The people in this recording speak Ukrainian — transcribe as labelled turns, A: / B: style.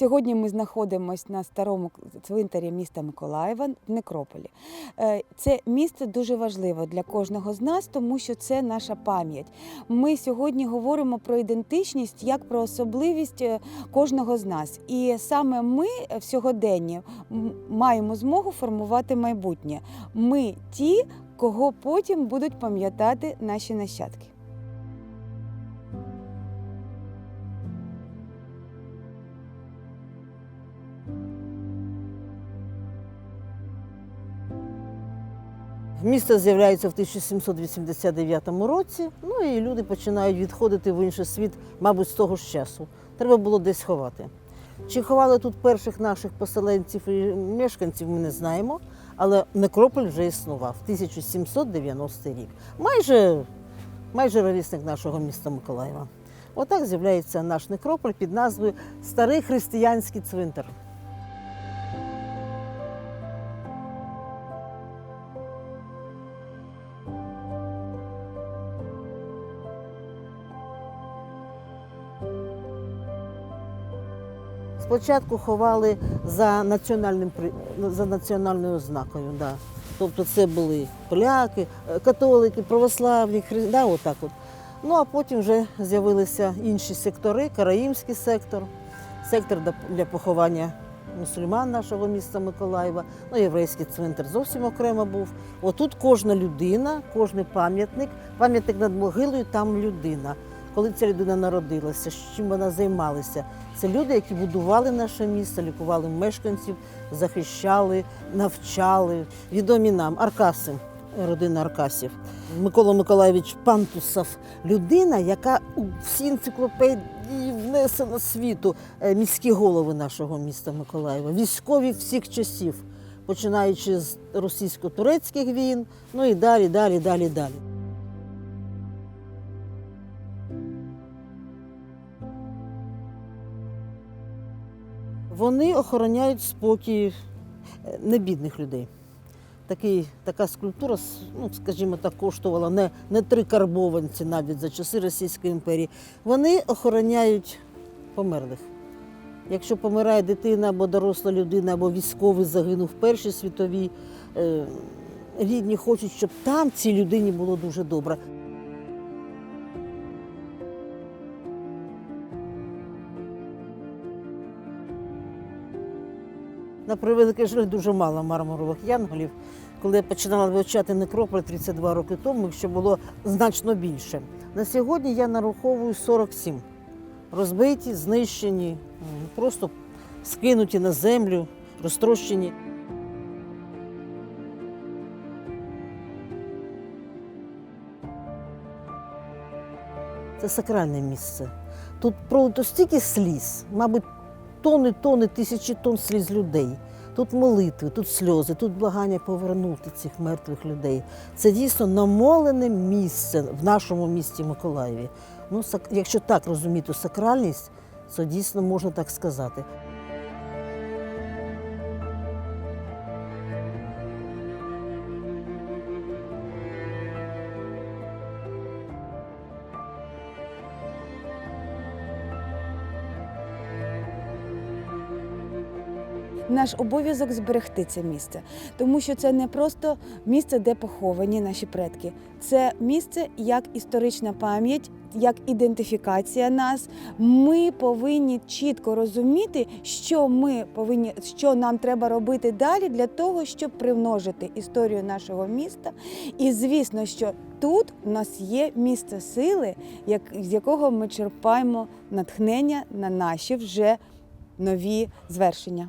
A: Сьогодні ми знаходимося на старому цвинтарі міста Миколаєва в Некрополі. Е, Це місце дуже важливо для кожного з нас, тому що це наша пам'ять. Ми сьогодні говоримо про ідентичність як про особливість е, кожного з нас. І саме ми в сьогоденні маємо змогу формувати майбутнє. Ми ті, кого потім будуть пам'ятати наші нащадки.
B: Місто з'являється в 1789 році, ну і люди починають відходити в інший світ, мабуть, з того ж часу. Треба було десь ховати. Чи ховали тут перших наших поселенців і мешканців, ми не знаємо, але некрополь вже існував 1790 рік. Майже, майже ровісник нашого міста Миколаєва. Отак з'являється наш некрополь під назвою Старий християнський цвинтар. Спочатку ховали за національним за національною ознакою. Да. Тобто це були поляки, е, католики, православні, хри... да, отак от. Ну а потім вже з'явилися інші сектори, караїмський сектор, сектор для- поховання мусульман нашого міста Миколаєва, ну єврейський цвинтар зовсім окремо був. Отут кожна людина, кожний пам'ятник, пам'ятник над могилою, там людина. Коли ця людина народилася, чим вона займалася. Це люди, які будували наше місто, лікували мешканців, захищали, навчали. Відомі нам Аркаси, родина Аркасів. Микола Миколаївич Пантусов людина, яка у всі енциклопедії внесена світу, е, міські голови нашого міста Миколаєва, військові всіх часів, починаючи з російсько-турецьких війн, ну і далі, далі, далі, далі. Вони охороняють спокій е, небідних людей. Такий, така скульптура, ну, скажімо так, коштувала не, не три карбованці навіть за часи Російської імперії. Вони охороняють померлих. Якщо помирає дитина або доросла людина, або військовий загинув в Першій світовій, е, рідні хочуть, щоб там цій людині було дуже добре. На превеликий жаль, дуже мало мармурових янголів. Коли я починала вивчати некрополь 32 роки тому, їх ще було значно більше. На сьогодні я нараховую 47. Розбиті, знищені, просто скинуті на землю, розтрощені. Це сакральне місце. Тут пролито стільки сліз, мабуть, тони, тони, тисячі тонн сліз людей. Тут молитви, тут сльози, тут благання повернути цих мертвих людей. Це дійсно намолене місце в нашому місті Миколаєві. Ну, якщо так розуміти сакральність, то дійсно можна так сказати.
A: Наш обов'язок зберегти це місце, тому що це не просто місце, де поховані наші предки. Це місце як історична пам'ять, як ідентифікація нас. Ми повинні чітко розуміти, що ми повинні, що нам треба робити далі для того, щоб примножити історію нашого міста. І звісно, що тут у нас є місце сили, як, з якого ми черпаємо натхнення на наші вже нові звершення.